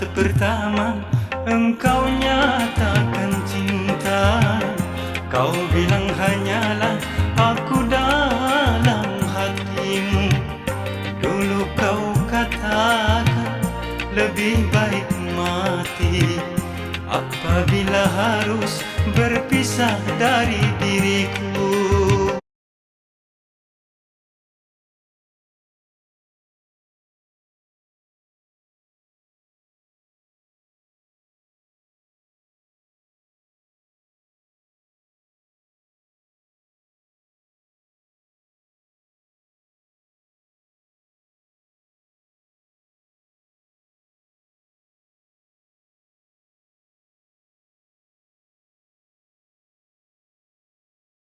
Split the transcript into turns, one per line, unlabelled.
mata pertama engkau nyatakan cinta. Kau bilang hanyalah aku dalam hatimu. Dulu kau katakan lebih baik mati. Apabila harus berpisah dari diri